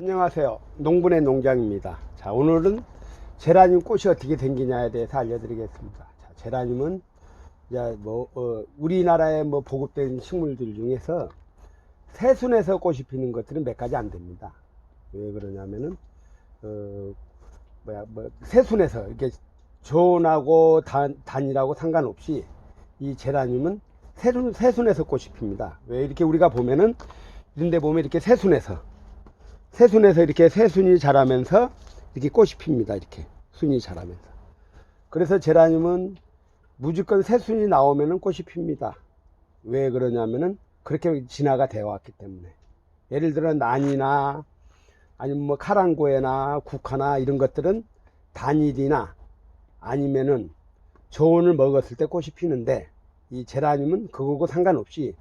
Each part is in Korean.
안녕하세요. 농분의 농장입니다. 자, 오늘은 제라늄 꽃이 어떻게 생기냐에 대해서 알려드리겠습니다. 자, 제라늄은 이제 뭐 어, 우리나라에 뭐 보급된 식물들 중에서 새순에서 꽃이 피는 것들은 몇 가지 안 됩니다. 왜 그러냐면은 어 뭐야 뭐 새순에서 이렇게 저온하고 단, 단이라고 상관없이 이 제라늄은 새순, 새순에서 꽃이 핍니다. 왜 이렇게 우리가 보면은 이런데 보면 이렇게 새순에서 새순에서 이렇게 새순이 자라면서 이렇게 꽃이 핍니다. 이렇게 순이 자라면서. 그래서 제라늄은 무조건 새순이 나오면은 꽃이 핍니다. 왜 그러냐면은 그렇게 진화가 되어 왔기 때문에. 예를 들어 난이나 아니면 뭐 카랑고에나 국화나 이런 것들은 단일이나 아니면은 저온을 먹었을 때 꽃이 피는데 이 제라늄은 그거고 상관없이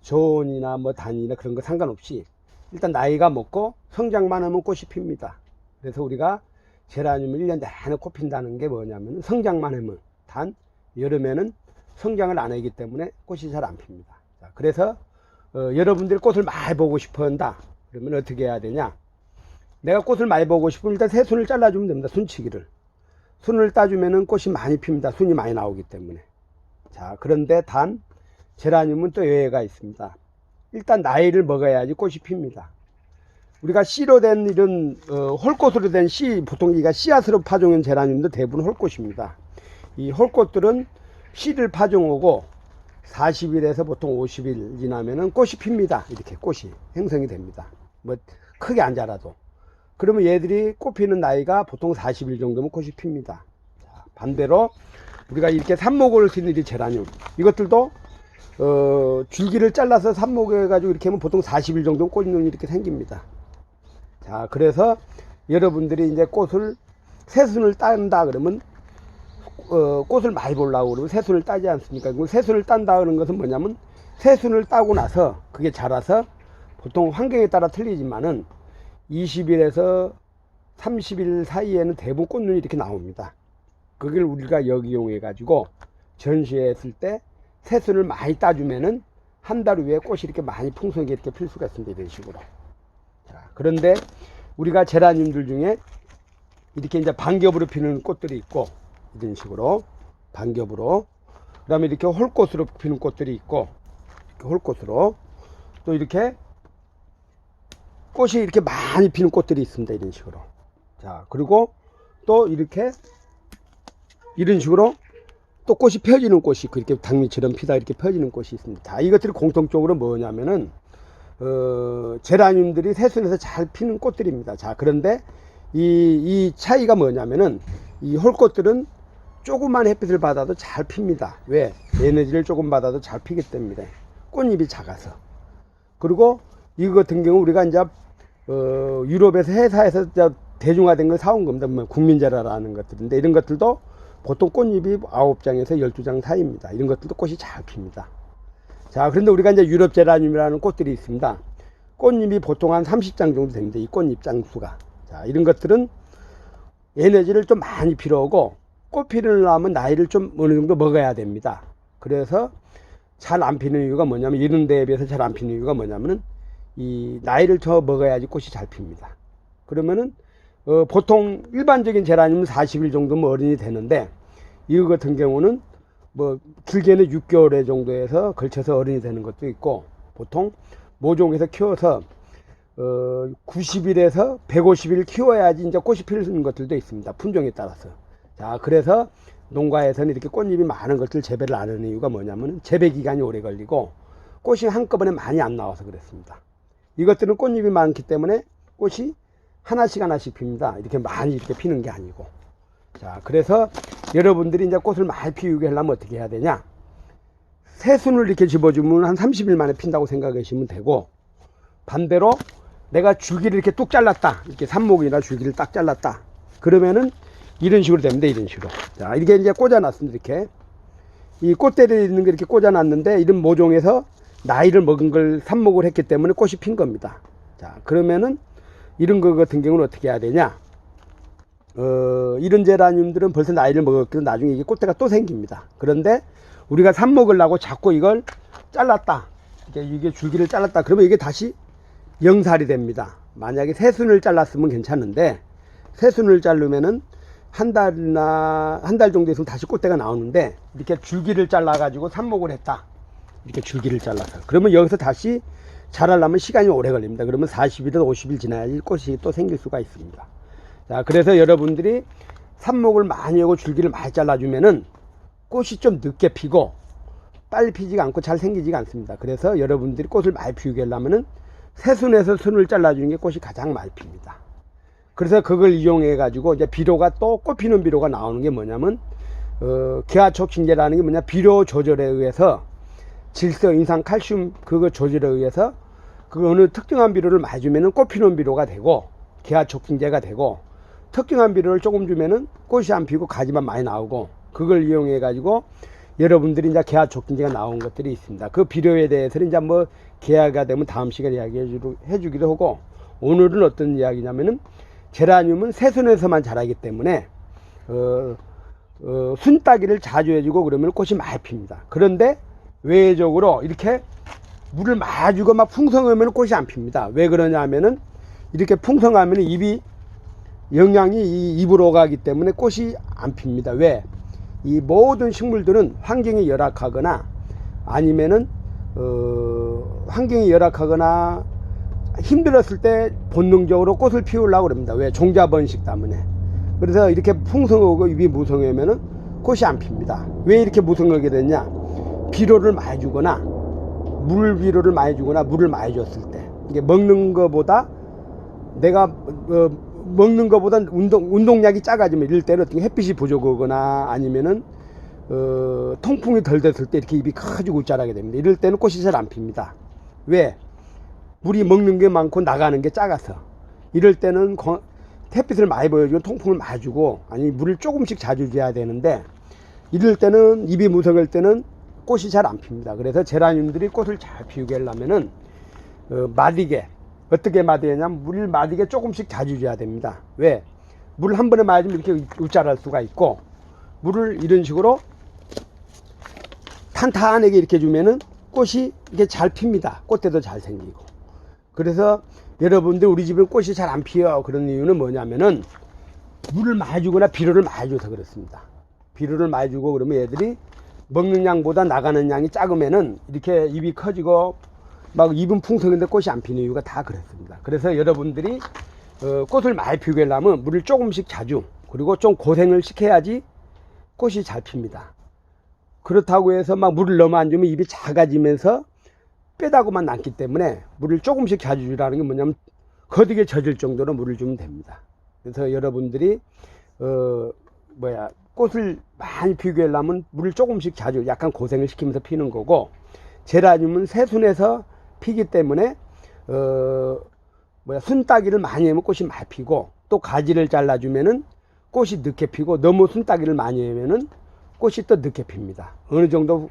저온이나 뭐 단이나 그런 거 상관없이 일단 나이가 먹고 성장만 하면 꽃이 핍니다. 그래서 우리가 제라늄을 1년 내내 꽃 핀다는 게 뭐냐면 성장만 하면 단 여름에는 성장을 안 하기 때문에 꽃이 잘 안 핍니다. 자, 그래서 어, 여러분들이 꽃을 많이 보고 싶어 한다. 그러면 어떻게 해야 되냐? 내가 꽃을 많이 보고 싶으면 일단 새 순을 잘라주면 됩니다. 순치기를. 순을 따주면은 꽃이 많이 핍니다. 순이 많이 나오기 때문에. 자, 그런데 단 제라늄은 또 예외가 있습니다. 일단 나이를 먹어야지 꽃이 핍니다. 우리가 씨로 된 이런 어, 홀꽃으로 된 씨, 보통 이가 씨앗으로 파종한 제라늄도 대부분 홀꽃입니다. 이 홀꽃들은 씨를 파종하고 40일에서 보통 50일 지나면은 꽃이 핍니다. 이렇게 꽃이 형성이 됩니다. 뭐 크게 안 자라도. 그러면 얘들이 꽃 피는 나이가 보통 40일 정도면 꽃이 핍니다. 자, 반대로 우리가 이렇게 삽목을 쓰는 이 제라늄 이것들도 어, 줄기를 잘라서 삽목해 가지고 이렇게 하면 보통 40일 정도 꽃눈이 이렇게 생깁니다. 자, 그래서 여러분들이 이제 꽃을 새순을 딴다 그러면 어, 꽃을 많이 보려고 그러면 새순을 따지 않습니까? 그 새순을 딴다 그런 것은 뭐냐면 새순을 따고 나서 그게 자라서 보통 환경에 따라 틀리지만은 20일에서 30일 사이에는 대부분 꽃눈이 이렇게 나옵니다. 그걸 우리가 역이용해 가지고 전시했을 때 새순을 많이 따주면은 한 달 후에 꽃이 이렇게 많이 풍성하게 이렇게 필 수가 있습니다. 이런 식으로. 자, 그런데 우리가 제라늄들 중에 이렇게 이제 반겹으로 피는 꽃들이 있고 이런 식으로 반겹으로 그 다음에 이렇게 홀꽃으로 피는 꽃들이 있고 이렇게 홀꽃으로 또 이렇게 꽃이 이렇게 많이 피는 꽃들이 있습니다. 이런 식으로. 자, 그리고 또 이렇게 이런 식으로 또 꽃이 펴지는 꽃이 그렇게 당미처럼 피다 이렇게 펴지는 꽃이 있습니다. 자, 이것들이 공통적으로 뭐냐면은 어, 제라늄들이 새순에서 잘 피는 꽃들입니다. 자, 그런데 이, 이 차이가 뭐냐면은 이 홀꽃들은 조그만 햇빛을 받아도 잘 핍니다. 왜? 에너지를 조금 받아도 잘 피기 때문에 꽃잎이 작아서. 그리고 이거 같은 경우 우리가 이제 어, 유럽에서 회사에서 대중화된 걸 사온 겁니다. 뭐 국민제라라는 것들인데 이런 것들도 보통 꽃잎이 9장에서 12장 사이입니다. 이런 것들도 꽃이 잘 핍니다. 자, 그런데 우리가 이제 유럽 제라늄이라는 꽃들이 있습니다. 꽃잎이 보통 한 30장 정도 됩니다. 이 꽃잎 장수가. 자, 이런 것들은 에너지를 좀 많이 필요하고 꽃 피려면 나이를 좀 어느 정도 먹어야 됩니다. 그래서 잘 안 피는 이유가 뭐냐면 이런 데에 비해서 잘 안 피는 이유가 뭐냐면은 이 나이를 더 먹어야지 꽃이 잘 핍니다. 그러면은 어, 보통 일반적인 제라늄은 40일 정도면 어른이 되는데 이거 같은 경우는 뭐 길게는 6개월 정도에서 걸쳐서 어른이 되는 것도 있고 보통 모종에서 키워서 어, 90일에서 150일 키워야지 이제 꽃이 피는 것들도 있습니다. 품종에 따라서. 자, 그래서 농가에서는 이렇게 꽃잎이 많은 것들 재배를 안 하는 이유가 뭐냐면 재배 기간이 오래 걸리고 꽃이 한꺼번에 많이 안 나와서 그렇습니다. 이것들은 꽃잎이 많기 때문에 꽃이 하나씩 하나씩 핍니다. 이렇게 많이 이렇게 피는 게 아니고. 자, 그래서 여러분들이 이제 꽃을 많이 피우게 하려면 어떻게 해야 되냐? 새순을 이렇게 집어주면 한 30일 만에 핀다고 생각하시면 되고, 반대로 내가 줄기를 이렇게 뚝 잘랐다. 이렇게 삽목이나 줄기를 딱 잘랐다. 그러면은 이런 식으로 됩니다. 이런 식으로. 자, 이렇게 이제 꽂아놨습니다. 이렇게. 이 꽃대를 있는 게 이렇게 꽂아놨는데, 이런 모종에서 나이를 먹은 걸 삽목을 했기 때문에 꽃이 핀 겁니다. 자, 그러면은 이런 거 같은 경우는 어떻게 해야 되냐? 어, 이런 제라늄들은 벌써 나이를 먹었기 나중에 이게 꽃대가 또 생깁니다. 그런데 우리가 삽 먹으려고 자꾸 이걸 잘랐다. 이게 줄기를 잘랐다. 그러면 이게 다시 영살이 됩니다. 만약에 새순을 잘랐으면 괜찮은데 새순을 자르면은 한 달이나 한 달 정도 있으면 다시 꽃대가 나오는데 이렇게 줄기를 잘라 가지고 삽목을 했다 이렇게 줄기를 잘라서 그러면 여기서 다시 자라려면 시간이 오래 걸립니다. 그러면 40일에서 50일 지나야지 꽃이 또 생길 수가 있습니다. 자 그래서 여러분들이 삽목을 많이 하고 줄기를 많이 잘라주면은 꽃이 좀 늦게 피고 빨리 피지가 않고 잘 생기지가 않습니다. 그래서 여러분들이 꽃을 많이 피우게 하려면은 새순에서 순을 잘라주는 게 꽃이 가장 많이 핍니다. 그래서 그걸 이용해 가지고 이제 비료가 또 꽃피는 비료가 나오는 게 뭐냐면 어, 기하촉진제라는 게 뭐냐 비료 조절에 의해서 질소, 인상, 칼슘 그거 조절에 의해서 그 어느 특정한 비료를 주면은 꽃피는 비료가 되고 기하촉진제가 되고 특정한 비료를 조금 주면은 꽃이 안 피고 가지만 많이 나오고 그걸 이용해 가지고 여러분들이 이제 기하촉진제가 나온 것들이 있습니다. 그 비료에 대해서는 이제 뭐 기하가 되면 다음 시간에 이야기해 주기도 하고 오늘은 어떤 이야기냐면은 제라늄은 새순에서만 자라기 때문에 어, 어, 순따기를 자주 해주고 그러면 꽃이 많이 핍니다. 그런데 외적으로 이렇게 물을 많이 주고 막 풍성하면 꽃이 안 핍니다. 왜 그러냐 하면은 이렇게 풍성하면 입이 영양이 이 입으로 가기 때문에 꽃이 안 핍니다. 왜? 이 모든 식물들은 환경이 열악하거나 아니면은 어, 환경이 열악하거나 힘들었을 때 본능적으로 꽃을 피우려고 그럽니다. 왜? 종자 번식 때문에. 그래서 이렇게 풍성하고 입이 무성하면은 꽃이 안 핍니다. 왜 이렇게 무성하게 됐냐? 비료를 많이 주거나 물 비료를 많이 주거나 물을 많이 줬을 때 이게 먹는 거보다 내가 어, 먹는 거보다 운동 운동량이 작아지면 이럴 때는 어떻게 햇빛이 부족하거나 아니면은 어, 통풍이 덜 됐을 때 이렇게 입이 커지고 자라게 됩니다. 이럴 때는 꽃이 잘 안 핍니다. 왜? 물이 먹는 게 많고 나가는 게 작아서 이럴 때는 거- 햇빛을 많이 보여주고 통풍을 많이 주고 아니 물을 조금씩 자주 줘야 되는데 이럴 때는 입이 무성할 때는 꽃이 잘 안 핍니다. 그래서 제라늄들이 꽃을 잘 피우게 하려면은 어, 마디게 어떻게 마디냐면 물을 마디게 조금씩 자주 줘야 됩니다. 왜? 물 한 번에 맞으면 이렇게 우짜할 수가 있고 물을 이런 식으로 탄탄하게 이렇게 주면은 꽃이 이게 잘 핍니다. 꽃대도 잘 생기고. 그래서 여러분들 우리 집에 꽃이 잘 안 피어 그런 이유는 뭐냐면은 물을 많이 주거나 비료를 많이 줘서 그렇습니다. 비료를 많이 주고 그러면 얘들이 먹는 양보다 나가는 양이 작으면은 이렇게 입이 커지고 막 입은 풍성한데 꽃이 안 피는 이유가 다 그렇습니다. 그래서 여러분들이 어, 꽃을 많이 피우게 하려면 물을 조금씩 자주 그리고 좀 고생을 시켜야지 꽃이 잘 핍니다. 그렇다고 해서 막 물을 너무 안 주면 입이 작아지면서 빼다고만 남기 때문에 물을 조금씩 자주 주라는 게 뭐냐면 거득에 젖을 정도로 물을 주면 됩니다. 그래서 여러분들이 어 뭐야 꽃을 많이 피우게 하려면 물을 조금씩 자주 약간 고생을 시키면서 피는 거고 제라늄은 새순에서 피기 때문에 어 뭐야 순따기를 많이 하면 꽃이 많이 피고 또 가지를 잘라주면은 꽃이 늦게 피고 너무 순따기를 많이 하면은 꽃이 또 늦게 핍니다. 어느 정도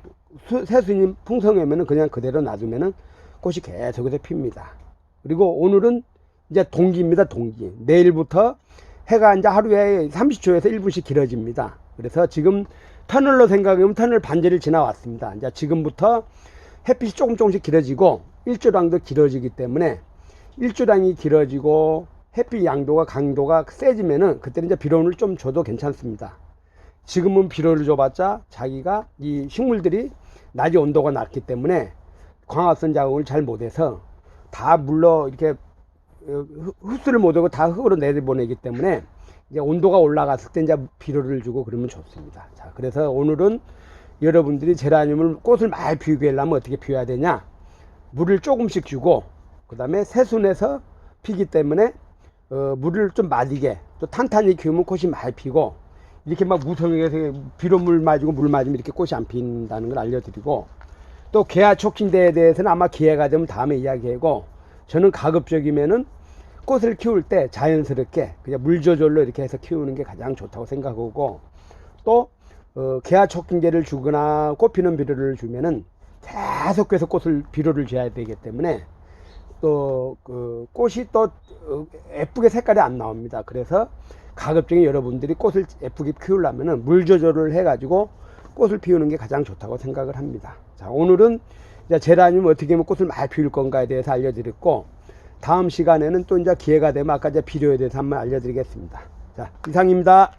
수- 새순이 풍성하면은 그냥 그대로 놔두면은 꽃이 계속해서 핍니다. 그리고 오늘은 이제 동기입니다. 동기. 내일부터 해가 이제 하루에 30초에서 1분씩 길어집니다. 그래서 지금 터널로 생각하면 터널 반지를 지나왔습니다. 이제 지금부터 햇빛이 조금 조금씩 길어지고 일조량도 길어지기 때문에 일조량이 길어지고 햇빛 양도가 강도가 세지면은 그때는 이제 비료를 좀 줘도 괜찮습니다. 지금은 비료를 줘봤자 자기가 이 식물들이 낮이 온도가 낮기 때문에 광합성 작용을 잘 못해서 다 물러 이렇게 어, 흡- 흡수를 못하고 다 흙으로 내보내기 때문에 이제 온도가 올라갔을 때 이제 비료를 주고 그러면 좋습니다. 자, 그래서 오늘은 여러분들이 제라늄을 꽃을 많이 피우게 하려면 어떻게 피워야 되냐? 물을 조금씩 주고 그다음에 새순에서 피기 때문에 어, 물을 좀 마디게 또 탄탄히 키우면 꽃이 많이 피고 이렇게 막 무성하게 비료 물 맞고 물 맞으면 이렇게 꽃이 안 핀다는 걸 알려드리고 또 개화 촉진대에 대해서는 아마 기회가 되면 다음에 이야기하고 저는 가급적이면은 꽃을 키울 때 자연스럽게 그냥 물 조절로 이렇게 해서 키우는 게 가장 좋다고 생각하고 또 어, 개화 촉진제를 주거나 꽃 피는 비료를 주면은 계속해서 꽃을 비료를 줘야 되기 때문에 또 그 꽃이 또 어, 예쁘게 색깔이 안 나옵니다. 그래서 가급적이 여러분들이 꽃을 예쁘게 키우려면은 물 조절을 해가지고 꽃을 피우는 게 가장 좋다고 생각을 합니다. 자, 오늘은 제라늄 어떻게 하면 꽃을 많이 피울 건가에 대해서 알려드렸고, 다음 시간에는 또 이제 기회가 되면 아까 이제 비료에 대해서 한번 알려드리겠습니다. 자, 이상입니다.